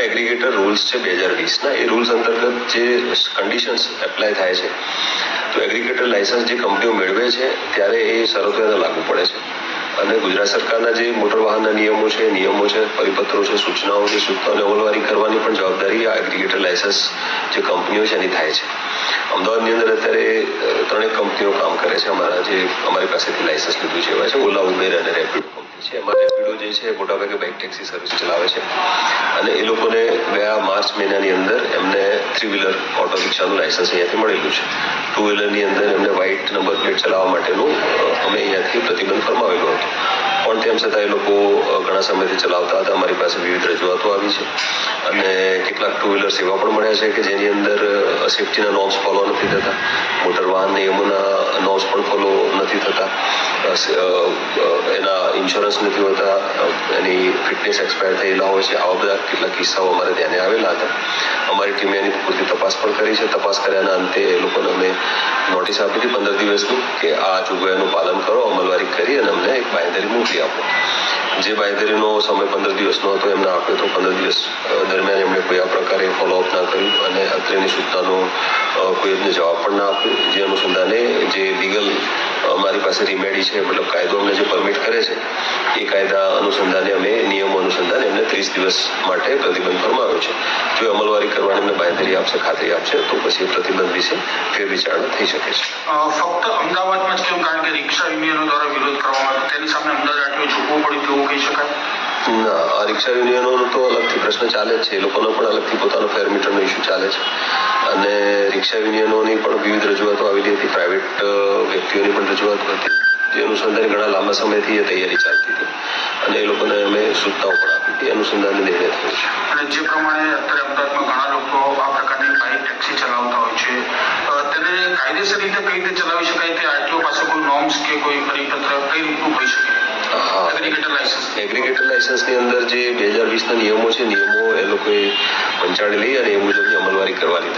સરકારના aggregator rules છે બે હજાર વીસના એ રૂલ્સ અંતર્ગત જે કન્ડિશન્સ એપ્લાય થાય છે, તો એગ્રીગેટર લાયસન્સ જે કંપનીઓ મેળવે છે, ત્યારે એ શરતો એને લાગુ પડે છે. અને ગુજરાત સરકારના જે મોટર વાહનના નિયમો છે નિયમો છે, પરિપત્રો છે, સૂચનાઓ છે સૂચનાઓની અમલવારી કરવાની પણ જવાબદારી આ એગ્રીગેટર લાયસન્સ જે કંપનીઓ છે, એની થાય છે. અમદાવાદની અંદર અત્યારે ત્રણેક કંપનીઓ કામ કરે છે. અમારા જે, અમારી પાસેથી લાયસન્સ લીધું છે એવા છે. ઓલા, ઉબેર અને રેપિડો કંપની છે, એમાં રેપિડો જે છે મોટાભાગે બાઇક ટેક્સી સર્વિસ ચલાવે છે. અને એ લોકોને ગયા માર્ચ મહિનાની અંદર એમને થ્રી વ્હીલર ઓટો રિક્ષાનું લાયસન્સ અહીંયાથી મળેલું છે. ટુ વ્હીલરની અંદર એમને વ્હાઇટ નંબર પ્લેટ ચલાવવા માટેનું અમે અહીંયાથી પ્રતિબંધ ફરમાવેલો હતો. પણ તેમ છતાં એ લોકો ઘણા સમયથી ચલાવતા હતા. અમારી પાસે વિવિધ રજૂઆતો આવી છે. અને કેટલાક ટુ વ્હીલર સેવા પણ મળ્યા છે કે જેની અંદર સેફ્ટીના નોર્મ્સ ફોલો નથી થતા. મોટર વાહન નિયમોના નોર્મ્સ પણ ફોલો નથી થતા. એના ઇન્સ્યોરન્સ નથી હોતા એની ફિટનેસ એક્સપાયર થયેલા હોય છે, આવા બધા કેટલાક કિસ્સાઓ અમારે ધ્યાને આવેલા હતા. અમારી ટીમે એની પૂરતી તપાસ પણ કરી છે. તપાસ કર્યાના અંતે એ લોકોને અમે નોટિસ આપી હતી પંદર દિવસની કે આ જોગવાઈનું પાલન કરો, અમલવારી કરી અને અમને એક બાંયધરી મોકલી આપો. જે બાંયધરીનો સમય પંદર દિવસનો હતો, એમને આપ્યો તો પંદર દિવસ દરમિયાન એમણે કોઈ આ પ્રકારે ફોલોઅપ ના કર્યું અને અત્રેની સૂચનાનો કોઈ એમને જવાબ પણ ના આપ્યો. જે અનુસંધાને જે લીગલ અમારી પાસે રિમેડી છે મતલબ કાયદો અમને જે પરમિટ કરે છે એ કાયદા અનુસંધાને અમે નિયમો અનુસંધાને એમને ત્રીસ દિવસ માટે પ્રતિબંધ ફરમાવ્યો છે. જો અમલવારી કરવાની એમને બાંયધરી આપશે ખાતરી આપશે તો પછી એ પ્રતિબંધ વિશે ફેરવિચારણા થઈ શકે છે. ફક્ત અમદાવાદમાં જ કેમ? કારણ કે રિક્ષા યુનિયનો દ્વારા વિરોધ કરવામાં આવ્યો. તેની સામે અમદાવાદ આટલું ઝૂકવું પડ્યું તેવું કહી શકાય? ના આ રિક્ષા યુનિયનોનો તો અલગથી પ્રશ્ન ચાલે જ છે. એ લોકોનો પણ અલગથી પોતાનો ફેર મીટરનો ઇસ્યુ ચાલે છે. અને રિક્ષા યુનિયનોની પણ વિવિધ રજૂઆતો આવેલી હતી. પ્રાઇવેટ વ્યક્તિઓની પણ રજૂઆત હતી. જે અનુસંધાને ઘણા લાંબા સમયથી એ તૈયારી ચાલતી હતી. અને એ લોકોને અમે સૂચનાઓ પણ આપી હતી. એ અનુસંધાને નિર્ણય થયો છે. અને જે પ્રમાણે અત્યારે અમદાવાદમાં ઘણા લોકો આ પ્રકારની બાઇક ટેક્સી ચલાવતા હોય છે તેને કાયદેસર રીતે કઈ રીતે ચલાવી શકાય? તે આરટીઓ પાસે કોઈ નોર્મ્સ કે કોઈ પરિપત્ર કઈ રીતનું હોઈ શકે? એગ્રીગેટર લાયસન્સ એગ્રીગેટર લાયસન્સની અંદર જે બે હજાર વીસના નિયમો છે નિયમો એ લોકોએ પંચાળી લઈ અને એ મુજબની અમલવારી કરવાની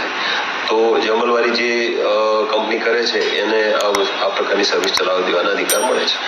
તો જે જે કંપની કરે છે, એને આ પ્રકારની સર્વિસ ચલાવવા દેવાના અધિકાર મળે છે.